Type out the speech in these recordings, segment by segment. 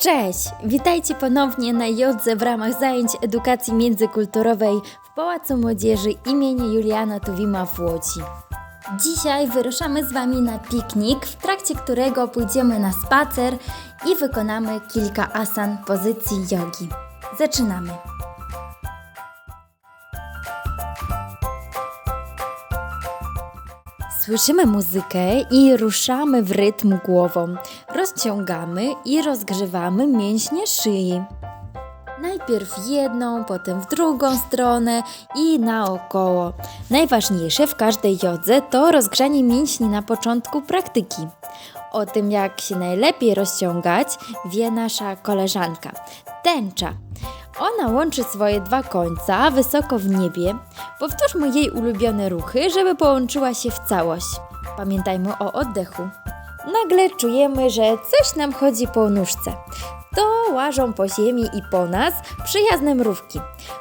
Cześć! Witajcie ponownie na Jodze w ramach zajęć edukacji międzykulturowej w Pałacu Młodzieży imienia Juliana Tuwima w Łodzi. Dzisiaj wyruszamy z Wami na piknik, w trakcie którego pójdziemy na spacer i wykonamy kilka asan pozycji jogi. Zaczynamy! Słyszymy muzykę i ruszamy w rytm głową. Rozciągamy i rozgrzewamy mięśnie szyi. Najpierw jedną, potem w drugą stronę i naokoło. Najważniejsze w każdej jodze to rozgrzanie mięśni na początku praktyki. O tym, jak się najlepiej rozciągać, wie nasza koleżanka. Tęcza. Ona łączy swoje dwa końca wysoko w niebie. Powtórzmy jej ulubione ruchy, żeby połączyła się w całość. Pamiętajmy o oddechu. Nagle czujemy, że coś nam chodzi po nóżce. To łażą po ziemi i po nas przyjazne mrówki.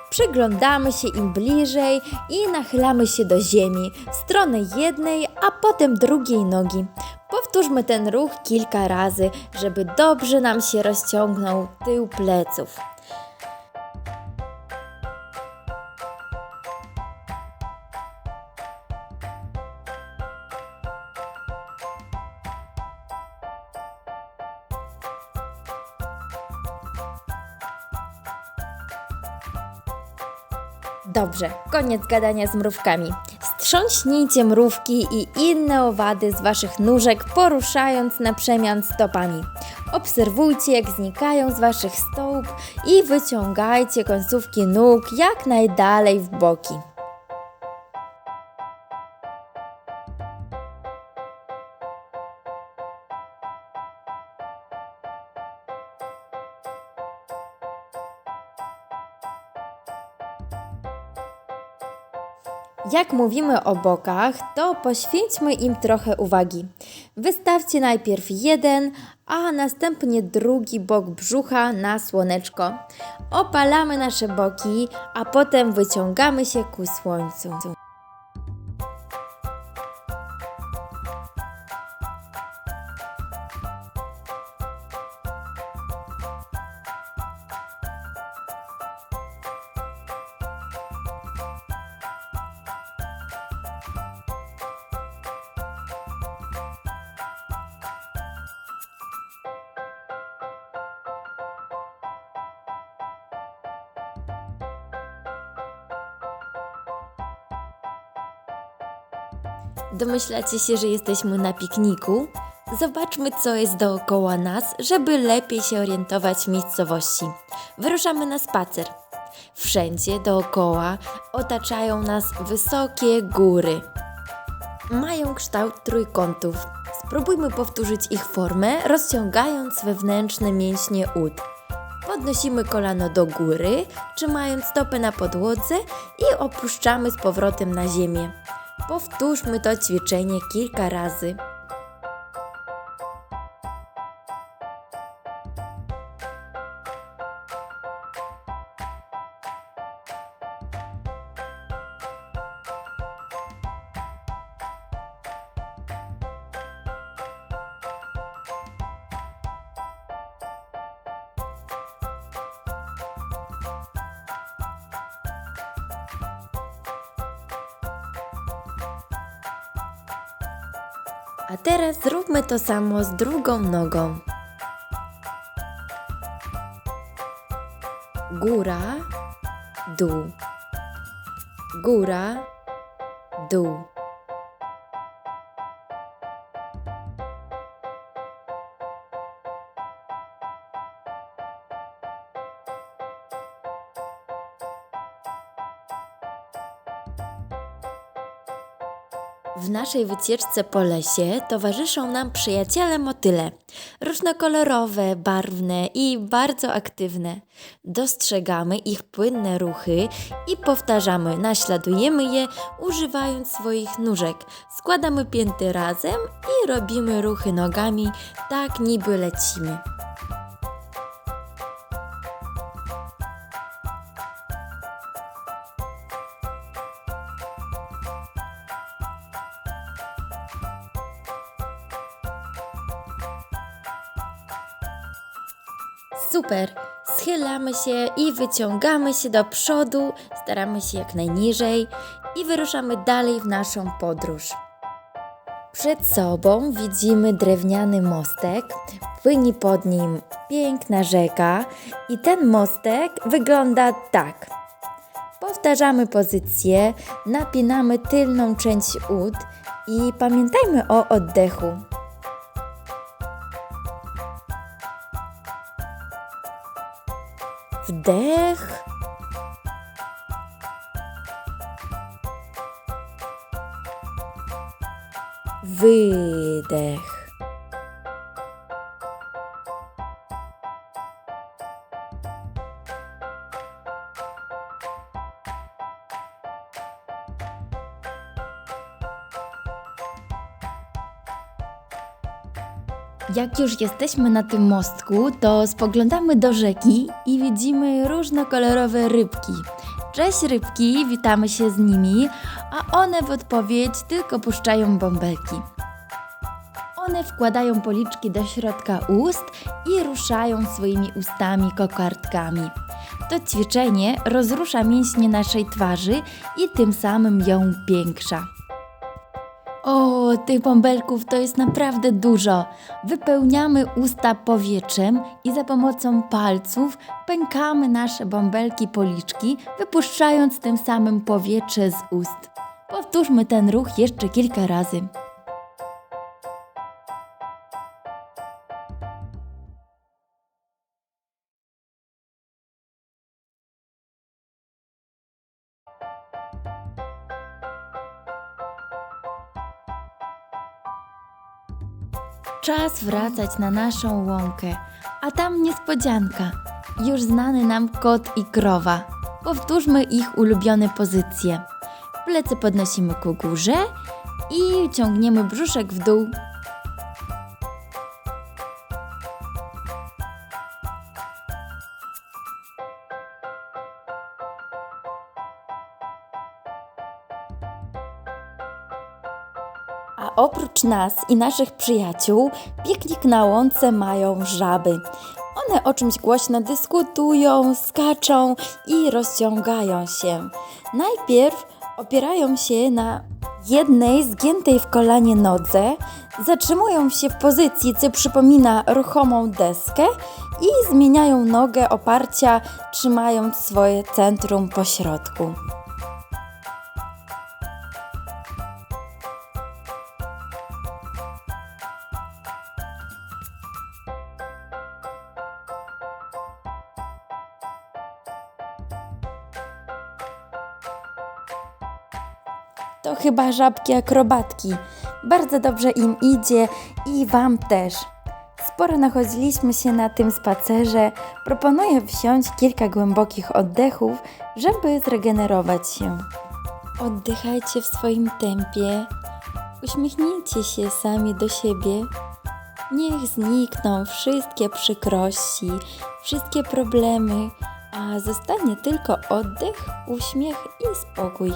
Przyglądamy się im bliżej i nachylamy się do ziemi, w stronę jednej, a potem drugiej nogi. Powtórzmy ten ruch kilka razy, żeby dobrze nam się rozciągnął tył pleców. Dobrze, koniec gadania z mrówkami. Strząśnijcie mrówki i inne owady z waszych nóżek, poruszając na przemian stopami. Obserwujcie, jak znikają z waszych stóp i wyciągajcie końcówki nóg jak najdalej w boki. Jak mówimy o bokach, to poświęćmy im trochę uwagi. Wystawcie najpierw jeden, a następnie drugi bok brzucha na słoneczko. Opalamy nasze boki, a potem wyciągamy się ku słońcu. Domyślacie się, że jesteśmy na pikniku? Zobaczmy, co jest dookoła nas, żeby lepiej się orientować w miejscowości. Wyruszamy na spacer. Wszędzie dookoła otaczają nas wysokie góry. Mają kształt trójkątów. Spróbujmy powtórzyć ich formę, rozciągając wewnętrzne mięśnie ud. Podnosimy kolano do góry, trzymając stopę na podłodze i opuszczamy z powrotem na ziemię. Powtórzmy to ćwiczenie kilka razy. A teraz zróbmy to samo z drugą nogą. Góra, dół. Góra, dół. W naszej wycieczce po lesie towarzyszą nam przyjaciele motyle. Różnokolorowe, barwne i bardzo aktywne. Dostrzegamy ich płynne ruchy i powtarzamy, naśladujemy je używając swoich nóżek. Składamy pięty razem i robimy ruchy nogami, tak niby lecimy. Super! Schylamy się i wyciągamy się do przodu, staramy się jak najniżej i wyruszamy dalej w naszą podróż. Przed sobą widzimy drewniany mostek, płynie pod nim piękna rzeka i ten mostek wygląda tak. Powtarzamy pozycję, napinamy tylną część ud i pamiętajmy o oddechu. вдих. Видих. Jak już jesteśmy na tym mostku, to spoglądamy do rzeki i widzimy różnokolorowe rybki. Cześć rybki, witamy się z nimi, a one w odpowiedź tylko puszczają bąbelki. One wkładają policzki do środka ust i ruszają swoimi ustami kokardkami. To ćwiczenie rozrusza mięśnie naszej twarzy i tym samym ją piększa. O, tych bąbelków to jest naprawdę dużo. Wypełniamy usta powietrzem i za pomocą palców pękamy nasze bąbelki policzki, wypuszczając tym samym powietrze z ust. Powtórzmy ten ruch jeszcze kilka razy. Czas wracać na naszą łąkę, a tam niespodzianka. Już znany nam kot i krowa. Powtórzmy ich ulubione pozycje. Plecy podnosimy ku górze i ciągniemy brzuszek w dół. A oprócz nas i naszych przyjaciół, piknik na łące mają żaby. One o czymś głośno dyskutują, skaczą i rozciągają się. Najpierw opierają się na jednej zgiętej w kolanie nodze, zatrzymują się w pozycji, co przypomina ruchomą deskę i zmieniają nogę oparcia, trzymając swoje centrum po środku. To chyba żabki akrobatki. Bardzo dobrze im idzie i Wam też. Sporo nachodziliśmy się na tym spacerze. Proponuję wziąć kilka głębokich oddechów, żeby zregenerować się. Oddychajcie w swoim tempie. Uśmiechnijcie się sami do siebie. Niech znikną wszystkie przykrości, wszystkie problemy, a zostanie tylko oddech, uśmiech i spokój.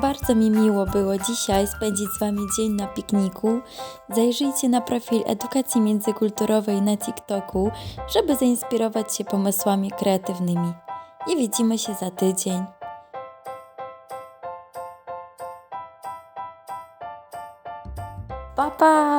Bardzo mi miło było dzisiaj spędzić z Wami dzień na pikniku. Zajrzyjcie na profil Edukacji Międzykulturowej na TikToku, żeby zainspirować się pomysłami kreatywnymi. I widzimy się za tydzień. Pa, pa!